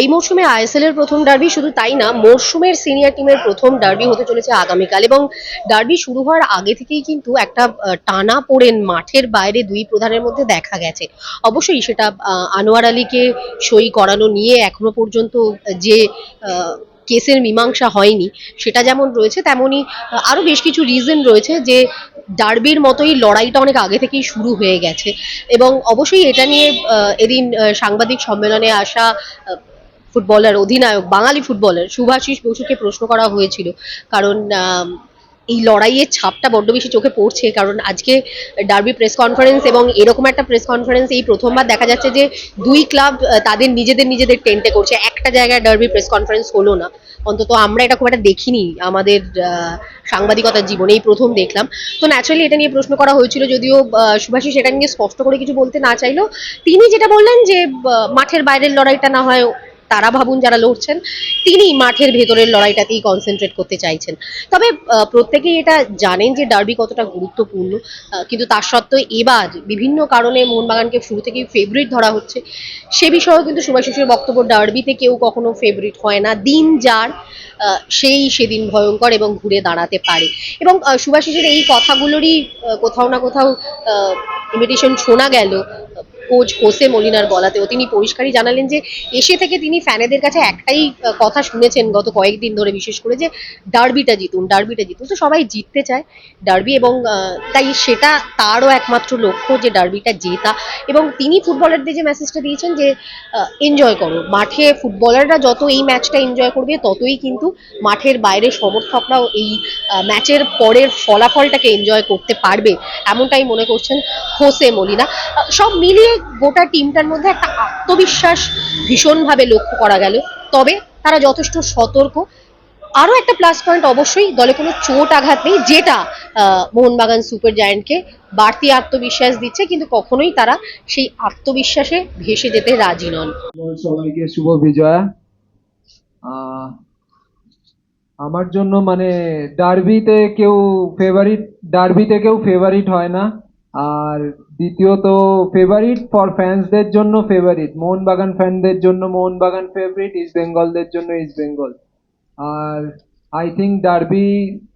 এই মরশুমে আইএসএল এর প্রথম ডার্বি শুধু তাই না, মরশুমের সিনিয়র টিমের প্রথম ডার্বি হতে চলেছে আগামীকাল এবং ডার্বি শুরু হওয়ার আগে থেকেই কিন্তু একটা টানা পড়েন মাঠের বাইরে দুই প্রধানের মধ্যে দেখা গেছে। অবশ্যই সেটা আনোয়ার আলীকে সই করানো নিয়ে এখনও পর্যন্ত যে কেসের মীমাংসা হয়নি, সেটা যেমন রয়েছে তেমনই আরও বেশ কিছু রিজন রয়েছে যে ডার্বির মতোই লড়াইটা অনেক আগে থেকেই শুরু হয়ে গেছে। এবং অবশ্যই এটা নিয়ে এদিন সাংবাদিক সম্মেলনে আসা ফুটবলার অধিনায়ক বাঙালি ফুটবলার সুভাষিস বসুকে প্রশ্ন করা হয়েছিল। কারণ এই লড়াইয়ের ছাপটা বড্ড বেশি চোখে পড়ছে কারণ আজকে ডার্বি প্রেস কনফারেন্স এবং এরকম একটা প্রেস কনফারেন্স এই প্রথমবার দেখা যাচ্ছে যে দুই ক্লাব তাদের নিজেদের নিজেদের টেন্টে করছে। একটা জায়গায় ডার্বি প্রেস কনফারেন্স হলো না। অন্তত আমরা এটা খুব একটা দেখিনি আমাদের সাংবাদিকতার জীবনে এই প্রথম দেখলাম। তো ন্যাচারালি এটা নিয়ে প্রশ্ন করা হয়েছিল যদিও আহ, সুভাষিস এটা নিয়ে স্পষ্ট করে কিছু বলতে না চাইলেও তিনি যেটা বললেন যে মাঠের বাইরের লড়াইটা না হয় তারা ভাবুন যারা লড়ছেন, তিনি মাঠের ভেতরের লড়াইটাতেই কনসেন্ট্রেট করতে চাইছেন। তবে প্রত্যেকেই এটা জানেন যে ডার্বি কতটা গুরুত্বপূর্ণ। কিন্তু তার সত্ত্বেও এবার বিভিন্ন কারণে মোহনবাগানকে শুরু থেকেই ফেভারিট ধরা হচ্ছে। সে বিষয়েও কিন্তু সুভাষিসের বক্তব্য ডার্বিতে কেউ কখনো ফেভারিট হয় না। দিন যার সেই সেদিন ভয়ঙ্কর এবং ঘুরে দাঁড়াতে পারে। এবং সুভাষিসের এই কথাগুলোরই কোথাও না কোথাও ইমিটেশন শোনা গেল। কোচ হোসে মলিনার বলাতেও তিনি পরিষ্কারই জানালেন যে, এসে থেকে তিনি ফ্যানেদের কাছে একটাই কথা শুনেছেন গত কয়েকদিন ধরে, বিশেষ করে যে, ডার্বিটা জিতুন ডার্বিটা জিতুন। তো সবাই জিততে চায় ডার্বি এবং তাই সেটা তারও একমাত্র লক্ষ্য যে, ডার্বিটা জেতা। এবং তিনি ফুটবলারদের যে মেসেজটা দিয়েছেন যে এনজয় করো। মাঠে ফুটবলাররা যত এই ম্যাচটা এনজয় করবে, ততই কিন্তু মাঠের বাইরে সমর্থকরাও এই ম্যাচের পরের ফলাফলটাকে এনজয় করতে পারবে, এমনটাই মনে করছেন হোসে মলিনা। সব মিলিয়ে গোটা টিমটার মধ্যে একটা আত্মবিশ্বাস ভীষণভাবে লক্ষ্য করা গেল। তবে তারা যথেষ্ট সতর্ক। আরও একটা প্লাস পয়েন্ট অবশ্যই দলে কোনো চোট আঘাত নেই, যেটা মোহনবাগান সুপার জায়ান্টকে বাড়তি আত্মবিশ্বাস দিচ্ছে, কিন্তু কখনোই তারা সেই আত্মবিশ্বাসে ভেসে যেতে রাজি নন। সবাইকে শুভ বিজয়া। আমার জন্য মানে ডার্বিতে কেউ ফেভারিট ডার্বিতে কেউ ফেভারিট হয় না। আর দ্বিতীয়ত ফেভারিট ফর ফ্যান্সদের জন্য ফেভারিট মোহনবাগান ফ্যানদের জন্য মোহনবাগান ফেভারিট ইস্ট বেঙ্গলদের জন্য ইস্ট বেঙ্গল আর আই থিঙ্ক ডার্বি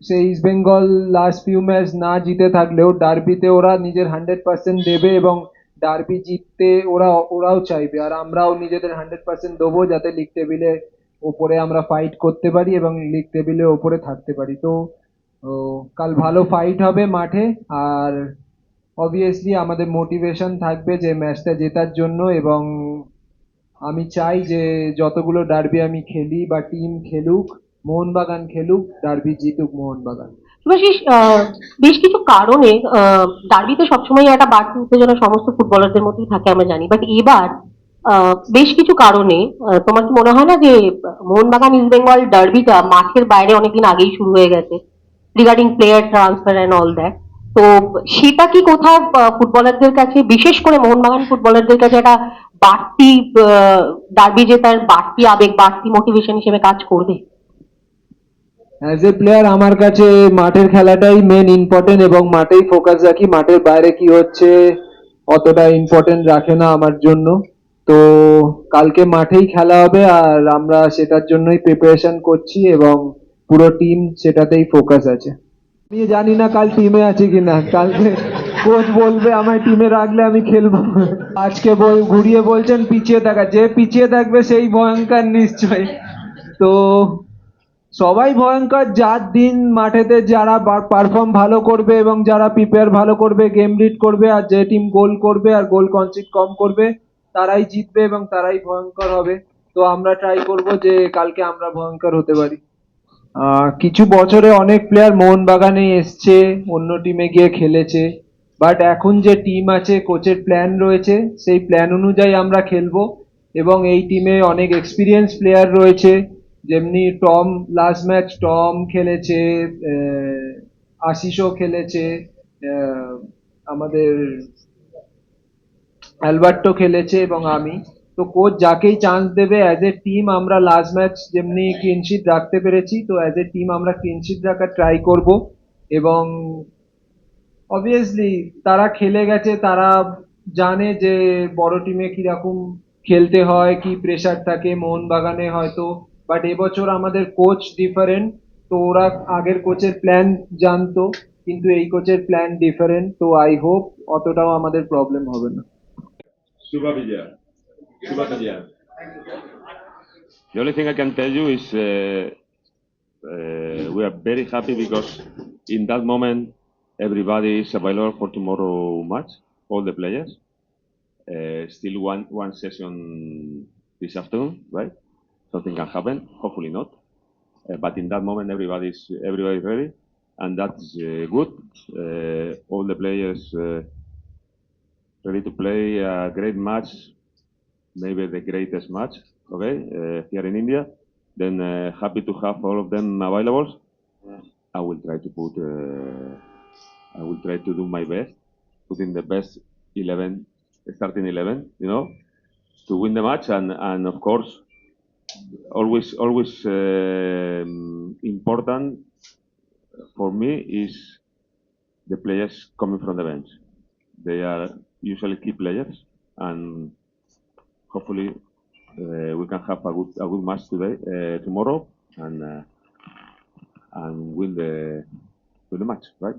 সেই East Bengal last few match না জিতে থাকলেও ডার্বিতে ওরা নিজের হান্ড্রেড পার্সেন্ট দেবে এবং ডার্বি জিততে ওরা, ওরাও চাইবে। আর আমরাও নিজেদের হান্ড্রেড পার্সেন্ট দেবো যাতে লিগ টেবিলে ওপরে আমরা ফাইট করতে পারি এবং লিগ টেবিলে ওপরে থাকতে পারি। তো কাল ভালো ফাইট হবে মাঠে। আর অবভিয়াসলি আমাদের মোটিভেশন থাকবে যে ম্যাচটা জেতার জন্য এবং আমি চাই যে যতগুলো ডার্বি আমি খেলি বা টিম খেলুক, মোহনবাগান খেলুক ডার্বি জিতুক মোহনবাগান। শুভাশিস বেশ কিছু কারণে ডার্বিতে সবসময় একটা বাড়তি উত্তেজনা সমস্ত ফুটবলারদের মধ্যেই থাকে আমরা জানি। বাট এবার বেশ কিছু কারণে তোমার কি মনে হয় না যে, মোহনবাগান ইস্ট বেঙ্গল ডার্বিটা মাঠের বাইরে অনেকদিন আগেই শুরু হয়ে গেছে? Regarding player transfer and all that তো সেটা কি কোথাও ফুটবলারদের কাছে, বিশেষ করে মোহনবাগান ফুটবলারদের কাছে একটা বাড়তি ডার্বি জেতার বাড়তি আবেগ, বাড়তি মোটিভেশন হিসেবে কাজ করবে? অ্যাজ এ প্লেয়ার আমার কাছে মাঠের খেলাটাই মেন ইম্পর্টেন্ট এবং মাঠেই ফোকাস রাখি। মাঠের বাইরে কি হচ্ছে, অতটা ইম্পর্টেন্ট রাখে না আমার জন্য। তো কালকে মাঠেই খেলা হবে আর আমরা সেটার জন্যই প্রিপারেশন করছি এবং পুরো টিম সেটাতেই ফোকাস আছে। আমি জানি না কাল টিমে আছে কিনা। কালকে কোচ বলবে, আমায় টিমে রাখলে আমি খেলব। আজকে বল, ঘুরিয়ে বলছেন, পিছিয়ে থাকা। যে পিছিয়ে থাকবে, সেই ভয়ঙ্কর নিশ্চয় তো সবাই ভয়ঙ্কর, যার দিন মাঠেতে যারা পারফর্ম ভালো করবে এবং যারা প্রিপেয়ার ভালো করবে গেম রিড করবে, আর যে টিম গোল করবে আর গোল কনসিড কম করবে, তারাই জিতবে এবং তারাই ভয়ঙ্কর হবে। তো আমরা ট্রাই করব যে কালকে আমরা ভয়ঙ্কর হতে পারি। কিছু বছরে অনেক প্লেয়ার মোহনবাগানে এসছে, অন্য টিমে গিয়ে খেলেছে। বাট এখন যে টিম আছে কোচের প্ল্যান রয়েছে, সেই প্ল্যান অনুযায়ী আমরা খেলব। এবং এই টিমে অনেক এক্সপিরিয়েন্স প্লেয়ার রয়েছে, যেমনি টম লাস্ট ম্যাচ টম খেলেছে আশিসও খেলেছে আমাদের অ্যালবার্টো খেলেছে এবং আমি। তো কোচ যাকেই চান্স দেবে অ্যাজ এ টিম আমরা লাস্ট ম্যাচ যেমনি ক্লিনশিট রাখতে পেরেছি, তো অ্যাজ এ টিম আমরা ক্লিনশিট রাখার ট্রাই করব। এবং অবভিয়াসলি তারা খেলে গেছে, তারা জানে যে বড় টিমে কীরকম খেলতে হয়, কি প্রেশার থাকে, মোহনবাগানে হয়তো। বাট এবছর আমাদের কোচ ডিফারেন্ট তো ওরা আগের কোচের প্ল্যান জানতো, কিন্তু এই কোচের প্ল্যান ডিফারেন্ট তো আই হোপ অতটাও আমাদের প্রবলেম হবে না। Suba Villar. The only thing I can tell you is uh, uh, we are very happy because in that moment everybody is available for tomorrow match, all the players. Uh, still one one session this afternoon, right? Something can happen, hopefully not. But in that moment everybody is everybody ready, and that's good. All the players. Ready to play a great match, maybe the greatest match, okay, uh, here in India. Then uh, happy to have all of them available. I will try to put, uh, I will try to do my best, putting the best 11, starting 11, you know, to win the match. And, and of course, always, always um important for me is the players coming from the bench. They are usually key players, and hopefully uh, we can have a good a good match today, uh, tomorrow, and uh, and win the win the match, right?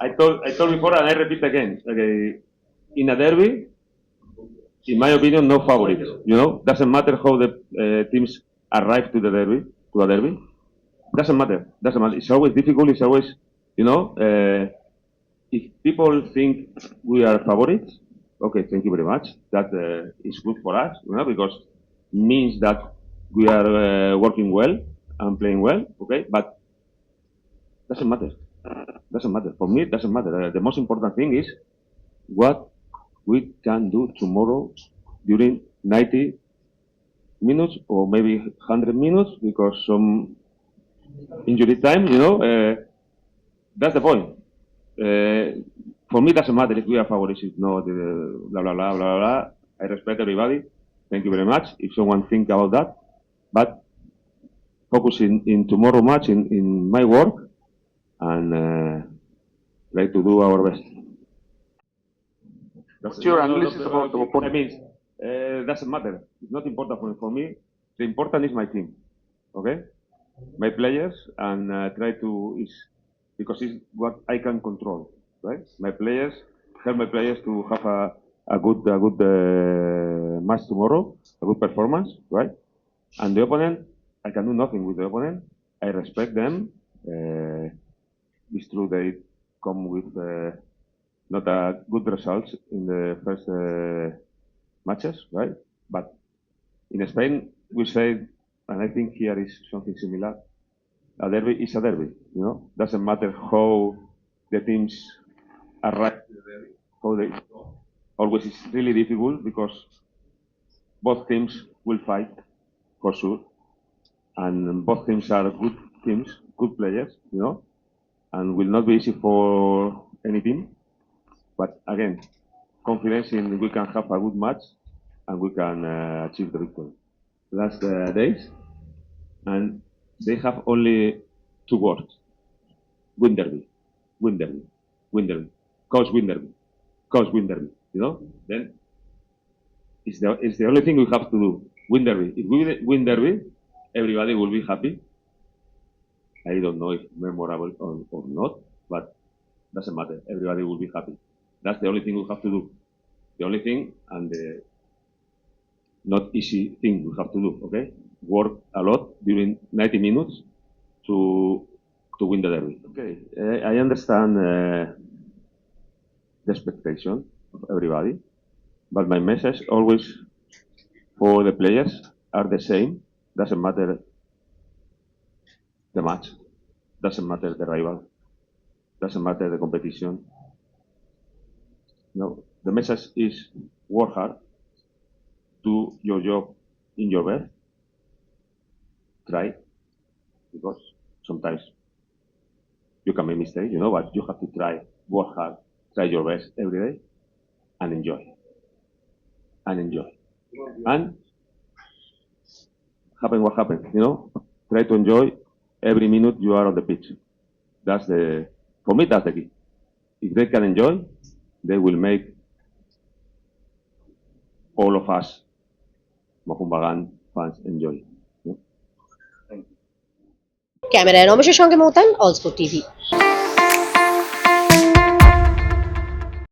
I told I told before and I repeat again. Okay, in a derby, in my opinion, no favorites. You know, doesn't matter how the uh, teams arrive to the derby, to a derby. Doesn't matter. Doesn't matter. It's always difficult. It's always, you know, uh, if people think we are favorites, okay, thank you very much. That uh, is good for us, you know, because means that we are uh, working well and playing well, okay. But doesn't matter. Doesn't matter. For me, it doesn't matter. Uh, the most important thing is what we can do tomorrow during 90 minutes or maybe 100 minutes because some injury time, you know, uh, that's the point. Uh, for me, it doesn't matter if we are favorites, if not, uh, blah, blah, blah, blah, blah, blah. I respect everybody. Thank you very much. If someone think about that, but focusing in, in tomorrow match, in, in my work, and uh, try to do our best. What's your analysis about the I opponent? mean, uh, doesn't matter. It's not important for, for me. The important is my team. Okay, my players, and uh, try to is because it's what I can control. Right, my players help my players to have a, a good a good uh, match tomorrow, a good performance. Right, and the opponent, I can do nothing with the opponent. I respect them. Uh, it's true they come with. Uh, not a good results in the first uh, matches, right? But in Spain, we say, and I think here is something similar. A derby is a derby, you know. Doesn't matter how the teams arrive to the derby, how they always is really difficult because both teams will fight for sure, and both teams are good teams, good players, you know, and will not be easy for any team. But again, confidence in we can have a good match and we can uh, achieve the victory. Last uh, days, and they have only two words: win derby, win derby, win derby, coach win derby, coach win derby. You know, then it's the it's the only thing we have to do: win derby. If we win derby, everybody will be happy. I don't know if memorable or, or not, but doesn't matter. Everybody will be happy. That's the only thing we have to do. The only thing and the not easy thing we have to do. Okay, work a lot during 90 minutes to to win the derby. Okay, uh, I understand uh, the expectation of everybody, but my message always for the players are the same. Doesn't matter the match, doesn't matter the rival, doesn't matter the competition. No, the message is work hard, do your job in your best, try, because sometimes you can make mistakes, you know, but you have to try, work hard, try your best every day, and enjoy. And enjoy. And happen what happens, you know, try to enjoy every minute you are on the pitch. That's the, for me, that's the key. if they can enjoy, they will make all of us Mohumbagan fans enjoy. ক্যামেরায় রমেশের সঙ্গে মৌতান all sport TV.